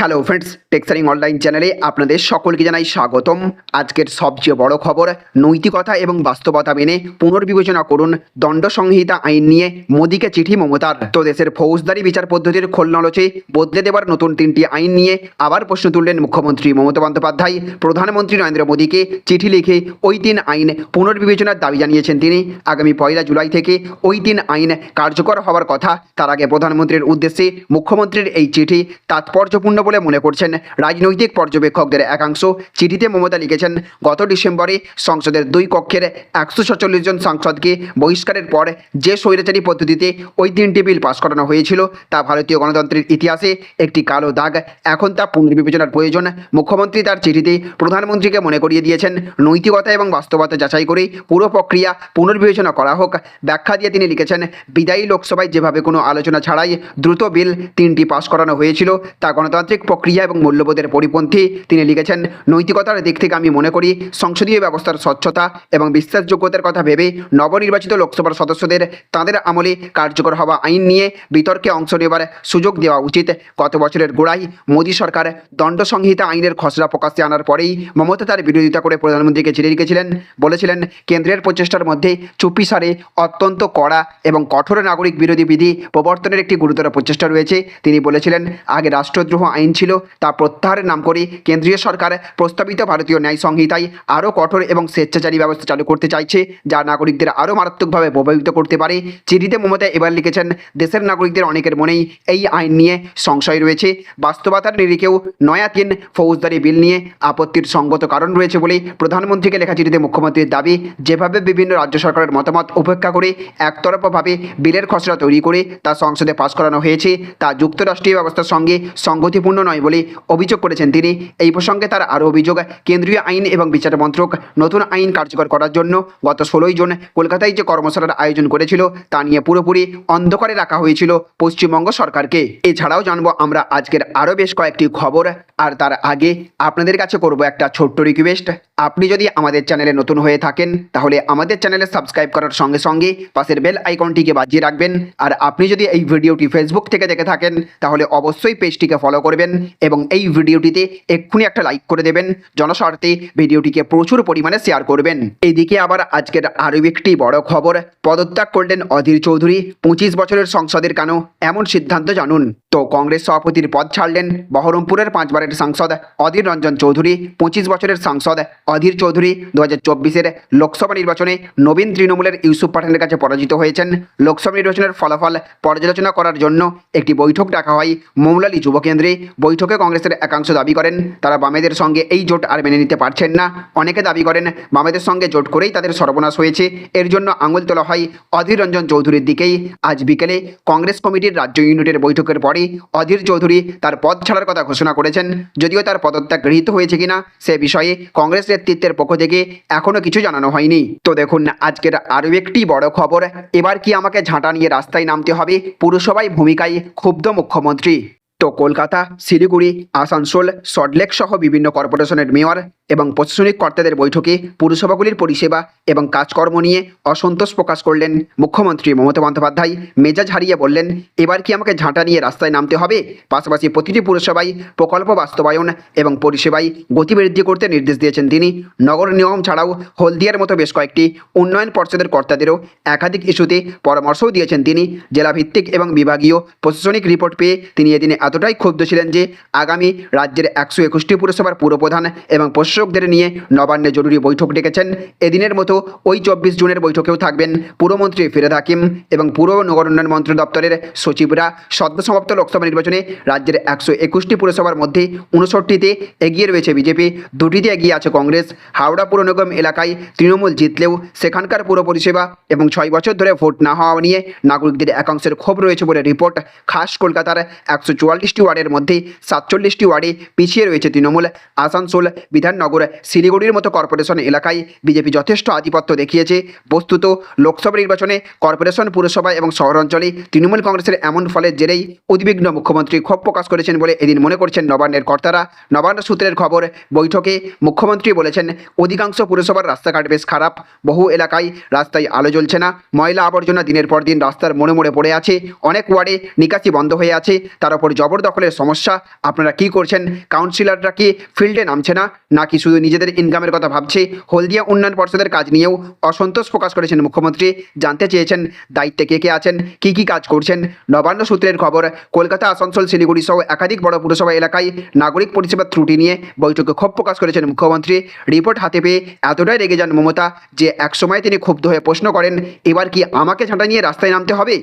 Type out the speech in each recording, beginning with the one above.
Hello friends টেক্সারিং online চ্যানেলে আপনাদের সকলকে জানাই স্বাগতম। আজকের সবচেয়ে বড় খবর, নৈতিকতা এবং বাস্তবতা মেনে পুনর্বিবেচনা করুন দণ্ড সংহিতা আইন নিয়ে মোদীকে চিঠি মমতার। তো দেশের ফৌজদারি বিচার পদ্ধতির খোলনলচে বদলে দেওয়ার নতুন তিনটি আইন নিয়ে আবার প্রশ্ন তুললেন মুখ্যমন্ত্রী মমতা বন্দ্যোপাধ্যায়। প্রধানমন্ত্রী নরেন্দ্র মোদীকে চিঠি লিখে ওই তিন আইন পুনর্বিবেচনার দাবি জানিয়েছেন তিনি। আগামী পয়লা জুলাই থেকে ওই তিন আইন কার্যকর হওয়ার কথা তার আগে প্রধানমন্ত্রীর উদ্দেশ্যে মুখ্যমন্ত্রীর এই চিঠি তাৎপর্যপূর্ণ বলে মনে করছেন রাজনৈতিক পর্যবেক্ষকদের একাংশ। চিঠিতে মমতা লিখেছেন, গত ডিসেম্বরে সংসদের দুই কক্ষের একশো সাতচল্লিশ জন সাংসদকে বহিষ্কারের পর যে স্বৈরাচারী পদ্ধতিতে ওই তিনটি বিল পাশ করানো হয়েছিল তা ভারতীয় গণতন্ত্রের ইতিহাসে একটি কালো দাগ। এখন তা পুনর্বিবেচনার প্রয়োজন। মুখ্যমন্ত্রী তার চিঠিতে প্রধানমন্ত্রীকে মনে করিয়ে দিয়েছেন, নৈতিকতা এবং বাস্তবতা যাচাই করে পুরো প্রক্রিয়া পুনর্বিবেচনা করা হোক। ব্যাখ্যা দিয়ে তিনি লিখেছেন, বিদায়ী লোকসভায় যেভাবে কোনো আলোচনা ছাড়াই দ্রুত বিল তিনটি পাশ করানো হয়েছিল, তা গণতান্ত্রিক প্রক্রিয়া এবং মূল্যবোধের পরিপন্থী তিনি লিখেছেন, নৈতিকতার দিক থেকে আমি মনে করি সংসদীয় ব্যবস্থার স্বচ্ছতা এবং বিশ্বাসযোগ্যতার কথা ভেবে নবনির্বাচিত লোকসভার সদস্যদের তাদের আমলে কার্যকর হওয়া আইন নিয়ে বিতর্কে অংশ নেবার সুযোগ দেওয়া উচিত। গত বছরের গোড়ায় মোদী সরকার দণ্ড সংহিতা আইনের খসড়া প্রকাশ্যে আনার পরেই মমতা তার বিরোধিতা করে প্রধানমন্ত্রীকে চিঠি লিখেছিলেন বলেছিলেন, কেন্দ্রের প্রচেষ্টার মধ্যে চুপিসারে অত্যন্ত কড়া এবং কঠোর নাগরিক বিরোধী বিধি প্রবর্তনের একটি গুরুতর প্রচেষ্টা রয়েছে। তিনি বলেছিলেন, আগে রাষ্ট্রদ্রোহ আইন ছিল, তা প্রত্যাহারের নাম করে কেন্দ্রীয় সরকার প্রস্তাবিত ভারতীয় ন্যায় সংহিতায় আরও কঠোর এবং স্বেচ্ছাচারী ব্যবস্থা চালু করতে চাইছে, যা নাগরিকদের আরও মারাত্মকভাবে প্রভাবিত করতে পারে। চিঠিতে মমতা এবার লিখেছেন, দেশের নাগরিকদের অনেকের মনেই এই আইন নিয়ে সংশয় রয়েছে। বাস্তবতার নিরিখেও নয়া তিন ফৌজদারি বিল নিয়ে আপত্তির সঙ্গত কারণ রয়েছে বলে প্রধানমন্ত্রীকে লেখা চিঠিতে মুখ্যমন্ত্রীর দাবি, যেভাবে বিভিন্ন রাজ্য সরকারের মতামত উপেক্ষা করে একতরফাভাবে বিলের খসড়া তৈরি করে তা সংসদে পাশ করানো হয়েছে, তা যুক্তরাষ্ট্রীয় ব্যবস্থার সঙ্গে সংগতিপূর্ণ নয় বলে অভিযোগ করেছেন তিনি। এই প্রসঙ্গে তার আরও অভিযোগ, কেন্দ্রীয় আইন এবং বিচার মন্ত্রক নতুন আইন কার্যকর করার জন্য গত ষোলোই জুন কলকাতায় যে কর্মশালার আয়োজন করেছিল, তা নিয়ে পুরোপুরি অন্ধকারে রাখা হয়েছিল পশ্চিমবঙ্গ সরকারকে। এছাড়াও জানব আমরা আজকের আরও বেশ কয়েকটি খবর, আর তার আগে আপনাদের কাছে করব একটা ছোট্ট রিকোয়েস্ট আপনি যদি আমাদের চ্যানেলে নতুন হয়ে থাকেন, তাহলে আমাদের চ্যানেলে সাবস্ক্রাইব করার সঙ্গে সঙ্গে পাশের বেল আইকনটিকে বাজিয়ে রাখবেন। আর আপনি যদি এই ভিডিওটি ফেসবুক থেকে দেখে থাকেন, তাহলে অবশ্যই পেজটিকে ফলো করবেন এবং এই ভিডিওটিতে এক্ষুনি একটা লাইক করে দেবেন, জনস্বার্থে ভিডিওটিকে প্রচুর পরিমাণে শেয়ার করবেন। এইদিকে আবার আজকের আরও একটি বড় খবর, পদত্যাগ করলেন অধীর চৌধুরী, পঁচিশ বছরের সংসদের কেন? এমন সিদ্ধান্ত জানুন। তো কংগ্রেস সভাপতির পদ ছাড়লেন বহরমপুরের পাঁচবারের সাংসদ অধীর রঞ্জন চৌধুরী, পঁচিশ বছরের সাংসদ অধীর চৌধুরী দু হাজার চব্বিশের লোকসভা নির্বাচনে নবীন তৃণমূলের ইউসুফ পাঠানের কাছে পরাজিত হয়েছেন। লোকসভা নির্বাচনের ফলাফল পর্যালোচনা করার জন্য একটি বৈঠক ডাকা হয় মৌলালী যুব কেন্দ্রে। বৈঠকে কংগ্রেসের একাংশ দাবি করেন, তারা বামেদের সঙ্গে এই জোট আর মেনে নিতে পারছেন না। অনেকে দাবি করেন, বামেদের সঙ্গে জোট করেই তাদের সর্বনাশ হয়েছে। এর জন্য আঙুল তোলা হয় অধীর রঞ্জন চৌধুরীর দিকেই। আজ বিকেলে কংগ্রেস কমিটির রাজ্য ইউনিটের বৈঠকের পরে অধীর চৌধুরী তার পদ ছাড়ার কথা ঘোষণা করেছেন। যদিও তার পদত্যাগ গৃহীত হয়েছে কিনা সে বিষয়ে কংগ্রেস নেতৃত্বের পক্ষ থেকে এখনও কিছু জানানো হয়নি। তো দেখুন, আজকের আরও একটি বড় খবর। এবার কি আমাকে ঝাঁটা নিয়ে রাস্তায় নামতে হবে? পুরসভায় ভূমিকায় ক্ষুব্ধ মুখ্যমন্ত্রী। তো কলকাতা, শিলিগুড়ি, আসানসোল সল্টলেক সহ বিভিন্ন কর্পোরেশনের মেয়র এবং প্রশাসনিক কর্তাদের বৈঠকে পুরসভাগুলির পরিষেবা এবং কাজকর্ম নিয়ে অসন্তোষ প্রকাশ করলেন মুখ্যমন্ত্রী মমতা বন্দ্যোপাধ্যায়। মেজাজ হারিয়ে বললেন, এবার কি আমাকে ঝাঁটা নিয়ে রাস্তায় নামতে হবে? পাশাপাশি প্রতিটি পুরসভায় প্রকল্প বাস্তবায়ন এবং পরিষেবায় গতিবৃদ্ধি করতে নির্দেশ দিয়েছেন তিনি। নগর নিগম ছাড়াও হলদিয়ার মতো বেশ কয়েকটি উন্নয়ন পর্ষদের কর্তাদেরও একাধিক ইস্যুতে পরামর্শও দিয়েছেন তিনি। জেলাভিত্তিক এবং বিভাগীয় প্রশাসনিক রিপোর্ট পেয়ে তিনি এদিনে এতটাই ক্ষুব্ধ ছিলেন যে আগামী রাজ্যের একশো একুশটি পুরসভার পুরপ্রধান এবং প্রশাসকদের নিয়ে নবান্নে জরুরি বৈঠক ডেকেছেন। এদিনের মতো ওই চব্বিশ জুনের বৈঠকেও থাকবেন পুরমন্ত্রী ফিরোদ হাকিম এবং পুর নগর উন্নয়ন মন্ত্রী দপ্তরের সচিবরা। সদ্য সমাপ্ত লোকসভা নির্বাচনে রাজ্যের একশো একুশটি পুরসভার মধ্যে উনষট্টিতে এগিয়ে রয়েছে বিজেপি, দুটিতে এগিয়ে আছে কংগ্রেস। হাওড়া পুর নিগম এলাকায় তৃণমূল জিতলেও সেখানকার পুর পরিষেবা এবং ছয় বছর ধরে ভোট না হওয়া নিয়ে নাগরিকদের একাংশের ক্ষোভ রয়েছে বলে রিপোর্ট। খাস কলকাতার একশো চুয়াল্লিশটি ওয়ার্ডের মধ্যে সাতচল্লিশটি ওয়ার্ডে পিছিয়ে রয়েছে তৃণমূল। আসানসোল বিধাননগর, শিলিগুড়ির মতো কর্পোরেশন এলাকায় বিজেপি যথেষ্ট আধিপত্য দেখিয়েছে। বস্তুত লোকসভা নির্বাচনে কর্পোরেশন, পুরসভা এবং শহরাঞ্চলে তৃণমূল কংগ্রেসের এমন ফলের জেরেই উদ্বিগ্ন মুখ্যমন্ত্রী ক্ষোভ প্রকাশ করেছেন বলে এদিন মনে করছেন নবান্নের কর্তারা। নবান্ন সূত্রের খবর, বৈঠকে মুখ্যমন্ত্রী বলেছেন, অধিকাংশ পুরসভার রাস্তাঘাট বেশ খারাপ। বহু এলাকায় রাস্তায় আলো জ্বলছে না। ময়লা আবর্জনা দিনের পর দিন রাস্তার মোড়ে মোড়ে পড়ে আছে। অনেক ওয়ার্ডে নিকাশি বন্ধ হয়ে আছে। তার উপর জবরদখলের সমস্যা। আপনারা কি করছেন? কাউন্সিলররা কি ফিল্ডে নামছে না? নাকি শুধু নিজেদের ইনকামের কথা ভাবছে? হলদিয়া উন্নয়ন পর্ষদের কাজ নিয়েও অসন্তোষ প্রকাশ করেছেন মুখ্যমন্ত্রী। জানতে চেয়েছেন দায়িত্বে কে কে আছেন? কি কি কাজ করছেন? নবান্ন সূত্রের খবর, কলকাতা, আসানসোল, শিলিগুড়ি সহ একাধিক বড় পুরসভা এলাকায় নাগরিক পরিষেবার ত্রুটি নিয়ে বৈঠকে ক্ষোভ প্রকাশ করেছেন মুখ্যমন্ত্রী। রিপোর্ট হাতে পেয়ে এতটাই রেগে যান মমতা যে একসময় তিনি ক্ষুব্ধ হয়ে প্রশ্ন করেন, এবার কি আমাকে ঝাঁটা নিয়ে রাস্তায় নামতে হবে?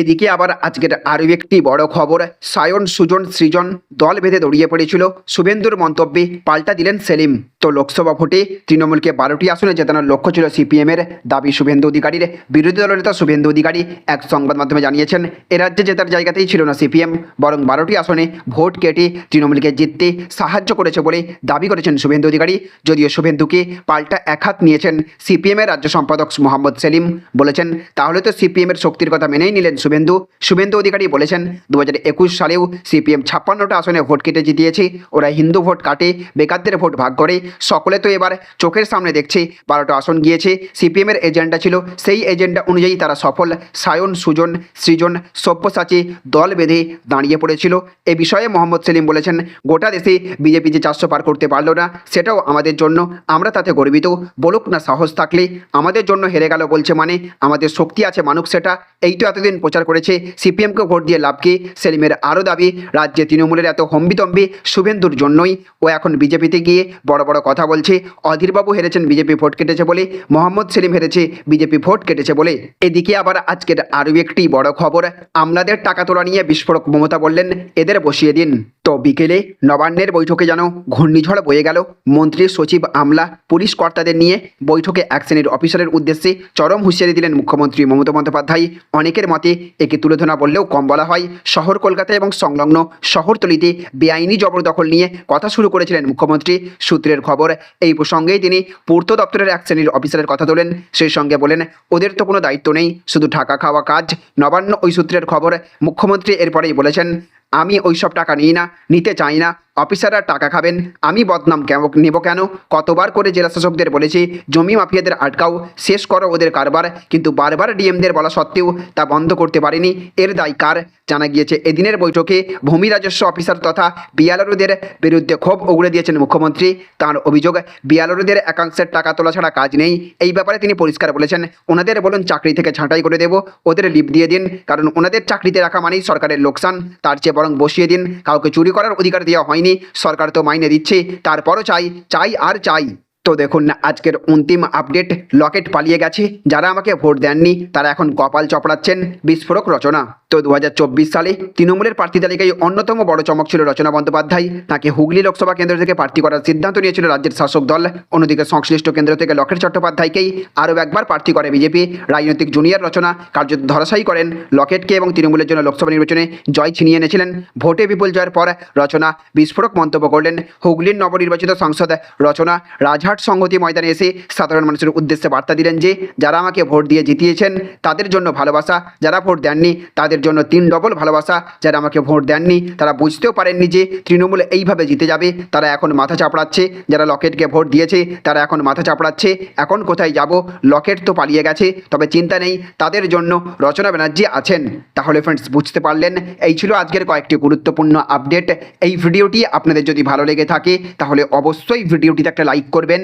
এদিকে আবার আজকের আরও একটি বড় খবর। সায়ন, সুজন, সৃজন দল বেঁধে দড়িয়ে পড়েছিল। শুভেন্দুর মন্তব্যে পাল্টা দিলেন সেলিম। তো লোকসভা ভোটে তৃণমূলকে বারোটি আসনে জেতানোর লক্ষ্য ছিল সিপিএমের দাবি শুভেন্দু অধিকারীর। বিরোধী দলনেতা শুভেন্দু অধিকারী এক সংবাদ মাধ্যমে জানিয়েছেন, এ রাজ্যে জেতার জায়গাতেই ছিল না সিপিএম, বরং বারোটি আসনে ভোট কেটে তৃণমূলকে জিততে সাহায্য করেছে বলে দাবি করেছেন শুভেন্দু অধিকারী। যদিও শুভেন্দুকে পাল্টা একহাত নিয়েছেন সিপিএমের রাজ্য সম্পাদক মোহাম্মদ সেলিম বলেছেন, তাহলে তো সিপিএমের শক্তির কথা মেনেই নিলেন শুভেন্দু। শুভেন্দু অধিকারী বলেছেন দু একুশ সালেও সিপিএম ছাপ্পান্নটা আসনে ভোট কেটে জিতিয়েছে। ওরা হিন্দু ভোট কাটে, বেকারদের ভোট ভাগ করে। সকলে তো এবার চোখের সামনে দেখছে, বারোটা আসন গিয়েছে। সিপিএমের এজেন্ডা ছিল, সেই এজেন্ডা অনুযায়ী তারা সফল। সায়ন, সুজন, সৃজন, সব্যসাচী দল বেঁধে দাঁড়িয়ে পড়েছিল। এ বিষয়ে মোহাম্মদ সেলিম বলেছেন, গোটা দেশে বিজেপি যে চারশো পার করতে পারল না, সেটাও আমাদের জন্য, আমরা তাতে গর্বিত। বলুক না সাহস থাকলে, আমাদের জন্য হেরে গেল বলছে মানে আমাদের শক্তি আছে মানুষ সেটা এই তো এতদিন প্রচার করেছে সিপিএমকে ভোট দিয়ে লাভ কি? সেলিমের আরও দাবি, রাজ্যে তৃণমূলের এত হম্বিতম্বি শুভেন্দুর জন্যই ও এখন বিজেপিতে গিয়ে বড় বড় কথা বলছে। অধীরবাবু হেরেছেন বিজেপি ভোট কেটেছে বলে, মোহাম্মদ সেলিম হেরেছে বিজেপি ভোট কেটেছে বলে। এদিকে আবার আজকের আরও একটি বড় খবর আমলাদের টাকা তোলা নিয়ে বিস্ফোরক মমতা বললেন, এদের বসিয়ে দিন। তো বিকেলে নবান্নের বৈঠকে যেন ঘূর্ণিঝড় বয়ে গেল মন্ত্রী সচিব আমলা, পুলিশ কর্তাদের নিয়ে বৈঠকে এক শ্রেণির অফিসারের উদ্দেশ্যে চরম হুঁশিয়ারি দিলেন মুখ্যমন্ত্রী মমতা বন্দ্যোপাধ্যায়। অনেকের মতে একে তুলে ধরা বললেও কম বলা হয়, শহর কলকাতা এবং সংলগ্ন শহরতলিতে বেআইনি জবরদখল নিয়ে কথা শুরু করেছিলেন মুখ্যমন্ত্রী। সূত্রের খবর, এই প্রসঙ্গেই তিনি পূর্ত দপ্তরের এক শ্রেণির অফিসারের কথা তোলেন। সেই সঙ্গে বলেন, ওদের তো কোনো দায়িত্ব নেই, শুধু ঢাকা খাওয়া কাজ। নবান্ন ওই সূত্রের খবর, মুখ্যমন্ত্রী এরপরেই বলেছেন আমি ওইসব টাকা নিই না নিতে চাই না। অফিসাররা টাকা খাবেন। আমি বদনাম নেব কেন? কতবার করে জেলা শাসকদের বলেছি, জমি মাফিয়াদের আটকাও, শেষ করো ওদের কারবার। কিন্তু বারবার ডিএমদের বলা সত্ত্বেও তা বন্ধ করতে পারেনি। এর দায় কার? জানা গিয়েছে, এদিনের বৈঠকে ভূমি রাজস্ব অফিসার তথা বিয়ালরুদের বিরুদ্ধে ক্ষোভ উগড়ে দিয়েছেন মুখ্যমন্ত্রী। তার অভিযোগ, বিয়ালরুদের একাংশের টাকা তোলা ছাড়া কাজ নেই। এই ব্যাপারে তিনি পরিষ্কার বলেছেন, ওনাদের বলুন, চাকরি থেকে ছাঁটাই করে দেব। ওদের লিভ দিয়ে দিন, কারণ ওনাদের চাকরিতে রাখা মানেই সরকারের লোকসান। তার চেয়ে বরং বসিয়ে দিন। কাউকে চুরি করার অধিকার দেওয়া হয়নি। সরকার তো মাইনে দিচ্ছে তারপরও চাই চাই আর চাই। তো দেখুন না, আজকের অন্তিম আপডেট লকেট পালিয়ে গেছে। যারা আমাকে ভোট দেননি, তারা এখন কপাল চপড়াচ্ছেন, বিস্ফোরক রচনা। তো দু হাজার চব্বিশ সালে তৃণমূলের প্রার্থী তালিকায় অন্যতম বড় চমক ছিল রচনা বন্দ্যোপাধ্যায়। তাকে হুগলি লোকসভা কেন্দ্র থেকে প্রার্থী করার সিদ্ধান্ত নিয়েছিল রাজ্যের শাসক দল। অন্যদিকে সংশ্লিষ্ট কেন্দ্র থেকে লকেট চট্টোপাধ্যায়কেই আরও একবার প্রার্থী করে বিজেপি। রাজনৈতিক জুনিয়র রচনা কার্যত ধরাশায়ী করেন লকেটকে এবং তৃণমূলের জন্য লোকসভা নির্বাচনে জয় ছিনিয়ে এনেছিলেন। ভোটে বিপুল জয়ের পর রচনা বিস্ফোরক মন্তব্য করলেন। হুগলির নবনির্বাচিত সাংসদ রচনা রাজহাট সংহতি ময়দানে এসে সাধারণ মানুষের উদ্দেশ্যে বার্তা দিলেন যে, যারা আমাকে ভোট দিয়ে জিতিয়েছেন, তাদের জন্য ভালোবাসা। যারা ভোট দেননি, তাদের জন্য তিন ডবল ভালোবাসা। যারা আমাকে ভোট দেননি, তারা বুঝতেও পারেননি যে, তৃণমূল এইভাবে জিতে যাবে। তারা এখন মাথা চাপড়াচ্ছে। যারা লকেটকে ভোট দিয়েছে, তারা এখন মাথা চাপড়াচ্ছে। এখন কোথায় যাব? লকেট তো পালিয়ে গেছে। তবে চিন্তা নেই, তাদের জন্য রচনা ব্যানার্জি আছেন। তাহলে ফ্রেন্ডস বুঝতে পারলেন। এই ছিল আজকের কয়েকটি গুরুত্বপূর্ণ আপডেট এই ভিডিওটি আপনাদের যদি ভালো লেগে থাকে, তাহলে অবশ্যই ভিডিওটিতে একটা লাইক করবেন।